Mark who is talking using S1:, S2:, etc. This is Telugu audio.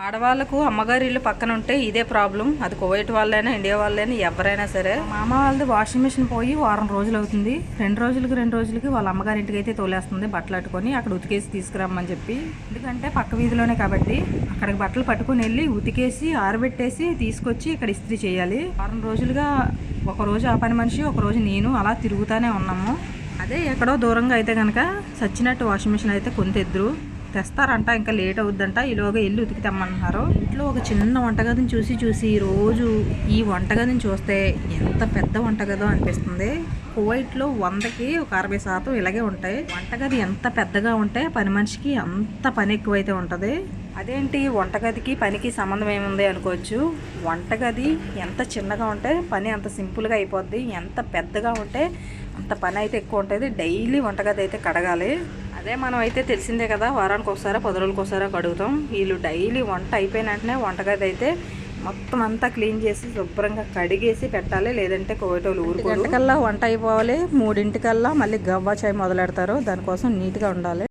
S1: ఆడవాళ్ళకు అమ్మగారి ఇల్లు పక్కన ఉంటే ఇదే ప్రాబ్లం. అది కువైట్ వాళ్ళైనా ఇండియా వాళ్ళైనా ఎవరైనా సరే. మామ వాళ్ళది వాషింగ్ మిషన్ పోయి వారం రోజులు అవుతుంది. రెండు రోజులకి రెండు రోజులకి వాళ్ళ అమ్మగారి ఇంటికి అయితే తోలేస్తుంది బట్టలు అట్టుకొని. అక్కడ ఉతికేసి తీసుకురమ్మని చెప్పి. ఎందుకంటే పక్క వీధిలోనే కాబట్టి అక్కడికి బట్టలు పట్టుకొని వెళ్ళి ఉతికేసి ఆరబెట్టేసి తీసుకొచ్చి ఇక్కడ ఇస్త్రీ చేయాలి. వారం రోజులుగా ఒక రోజు ఆ పని మనిషి ఒక రోజు నేను అలా తిరుగుతూనే ఉన్నాము. అదే ఎక్కడో దూరంగా అయితే కనుక సచ్చినట్టు వాషింగ్ మిషన్ అయితే కొంత ఇద్దరు తెస్తారంట ఇంకా లేట్ అవుద్దంట. ఈలోగా వెళ్ళి ఉతికి తెమ్మంటున్నారు ఇంట్లో ఒక చిన్న వంటగదిని చూసి చూసి రోజు ఈ వంటగదిని చూస్తే ఎంత పెద్ద వంటగదో అనిపిస్తుంది. కువైట్లో వందకి ఒక అరవై శాతం ఇలాగే ఉంటాయి. వంటగది ఎంత పెద్దగా ఉంటే పని మనిషికి అంత పని ఎక్కువైతే ఉంటుంది. అదేంటి? వంటగదికి పనికి సంబంధం ఏముంది అనుకోవచ్చు. వంటగది ఎంత చిన్నగా ఉంటే పని అంత సింపుల్గా అయిపోద్ది. ఎంత పెద్దగా ఉంటే అంత పని అయితే ఎక్కువ ఉంటుంది. డైలీ వంటగది అయితే కడగాలి. అదే మనం అయితే తెలిసిందే కదా వారానికి ఒకసారి పది రోజులకు ఒకసారి కడుగుతాం వీళ్ళు డైలీ వంట అయిపోయిన వెంటనే వంటగది అయితే మొత్తం అంతా క్లీన్ చేసి శుభ్రంగా కడిగేసి పెట్టాలి. లేదంటే కోయటోళ్ళు ఊరు గంటకల్లా వంట అయిపోవాలి. మూడింటికల్లా మళ్ళీ గవ్వ చాయ్ మొదలెడతారు. దానికోసం నీట్గా ఉండాలి.